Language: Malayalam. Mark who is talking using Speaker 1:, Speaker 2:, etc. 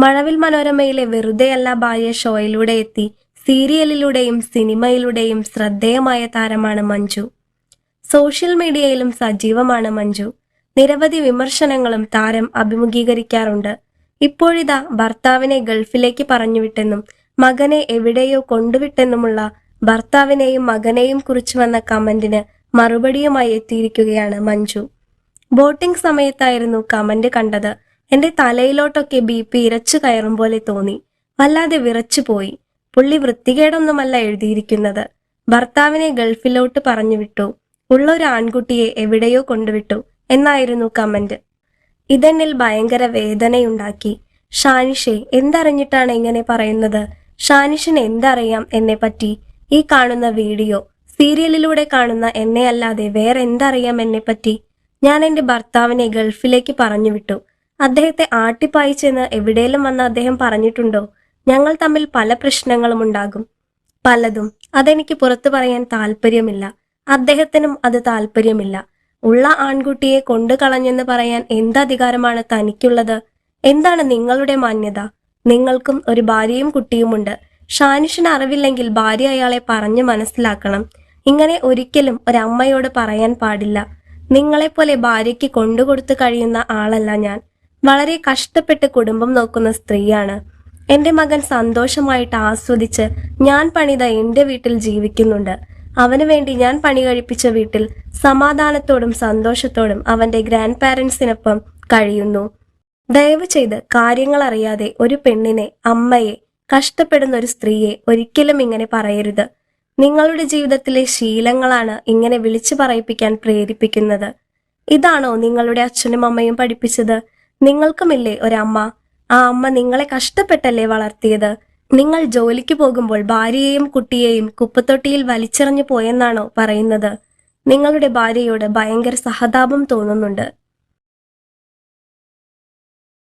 Speaker 1: മഴവിൽ മനോരമയിലെ വെറുതെയല്ല ഭാര്യ ഷോയിലൂടെ എത്തി സീരിയലിലൂടെയും സിനിമയിലൂടെയും ശ്രദ്ധേയമായ താരമാണ് മഞ്ജു. സോഷ്യൽ മീഡിയയിലും സജീവമാണ് മഞ്ജു. നിരവധി വിമർശനങ്ങളും താരം അഭിമുഖീകരിക്കാറുണ്ട്. ഇപ്പോഴിതാ ഭർത്താവിനെ ഗൾഫിലേക്ക് പറഞ്ഞുവിട്ടെന്നും മകനെ എവിടെയോ കൊണ്ടുവിട്ടെന്നുമുള്ള ഭർത്താവിനെയും മകനെയും കുറിച്ച് വന്ന കമന്റിന് മറുപടിയുമായി എത്തിയിരിക്കുകയാണ് മഞ്ജു. ബോട്ടിംഗ് സമയത്തായിരുന്നു കമന്റ് കണ്ടത്. എന്റെ തലയിലോട്ടൊക്കെ ബി പി ഇരച്ചു കയറും പോലെ തോന്നി. വല്ലാതെ വിറച്ചു പോയി. പുള്ളി വൃത്തികേടൊന്നുമല്ല എഴുതിയിരിക്കുന്നത്. ഭർത്താവിനെ ഗൾഫിലോട്ട് പറഞ്ഞു വിട്ടു. ഉള്ളൊരു ആൺകുട്ടിയെ എവിടെയോ കൊണ്ടുവിട്ടു എന്നായിരുന്നു കമന്റ്. ഇതെന്നിൽ ഭയങ്കര വേദനയുണ്ടാക്കി. ഷാനിഷെ എന്തറിഞ്ഞിട്ടാണ് ഇങ്ങനെ പറയുന്നത്? ഷാനിഷിന് എന്തറിയാം എന്നെ പറ്റി ഈ കാണുന്ന വീഡിയോ സീരിയലിലൂടെ കാണുന്ന എന്നെ അല്ലാതെ വേറെ എന്തറിയാം എന്നെ പറ്റി ഞാൻ എന്റെ ഭർത്താവിനെ ഗൾഫിലേക്ക് പറഞ്ഞു വിട്ടു. അദ്ദേഹത്തെ ആട്ടിപ്പായിച്ചെന്ന് എവിടെയെല്ലാം വന്ന് അദ്ദേഹം പറഞ്ഞിട്ടുണ്ടോ? ഞങ്ങൾ തമ്മിൽ പല പ്രശ്നങ്ങളും ഉണ്ടാകും. പലതും. അതെനിക്ക് പുറത്തു പറയാൻ താല്പര്യമില്ല അദ്ദേഹത്തിനും അത് താല്പര്യമില്ല ഉള്ള ആൺകുട്ടിയെ കൊണ്ടു കളഞ്ഞെന്ന് പറയാൻ എന്തധികാരമാണ് തനിക്കുള്ളത്? എന്താണ് നിങ്ങളുടെ മാന്യത? നിങ്ങൾക്കും ഒരു ഭാര്യയും കുട്ടിയുമുണ്ട്. ഷാനിഷിന് അറിവില്ലെങ്കിൽ ഭാര്യ അയാളെ പറഞ്ഞു മനസ്സിലാക്കണം. ഇങ്ങനെ ഒരിക്കലും ഒരമ്മയോട് പറയാൻ പാടില്ല. നിങ്ങളെപ്പോലെ ഭാര്യയ്ക്ക് കൊണ്ടുകൊടുത്തു കഴിയുന്ന ആളല്ല ഞാൻ. വളരെ കഷ്ടപ്പെട്ട് കുടുംബം നോക്കുന്ന സ്ത്രീയാണ്. എന്റെ മകൻ സന്തോഷമായിട്ട് ആസ്വദിച്ച് ഞാൻ പണിത എന്റെ വീട്ടിൽ ജീവിക്കുന്നുണ്ട്. അവന് വേണ്ടി ഞാൻ പണി കഴിപ്പിച്ച വീട്ടിൽ സമാധാനത്തോടും സന്തോഷത്തോടും അവന്റെ ഗ്രാൻഡ് പാരൻസിനൊപ്പം കഴിയുന്നു. ദയവ് ചെയ്ത് കാര്യങ്ങൾ അറിയാതെ ഒരു പെണ്ണിനെ അമ്മയെ കഷ്ടപ്പെടുന്ന ഒരു സ്ത്രീയെ ഒരിക്കലും ഇങ്ങനെ പറയരുത്. നിങ്ങളുടെ ജീവിതത്തിലെ ശീലങ്ങളാണ് ഇങ്ങനെ വിളിച്ചു പറയിപ്പിക്കാൻ പ്രേരിപ്പിക്കുന്നത്. ഇതാണോ നിങ്ങളുടെ അച്ഛനും അമ്മയും പഠിപ്പിച്ചത്? നിങ്ങൾക്കുമില്ലേ ഒരമ്മ? ആ അമ്മ നിങ്ങളെ കഷ്ടപ്പെട്ടല്ലേ വളർത്തിയത്? നിങ്ങൾ ജോലിക്ക് പോകുമ്പോൾ ഭാര്യയെയും കുട്ടിയെയും കുപ്പത്തൊട്ടിയിൽ വലിച്ചെറിഞ്ഞു പോയെന്നാണോ പറയുന്നത്? നിങ്ങളുടെ ഭാര്യയോട് ഭയങ്കര സഹതാപം തോന്നുന്നുണ്ട്.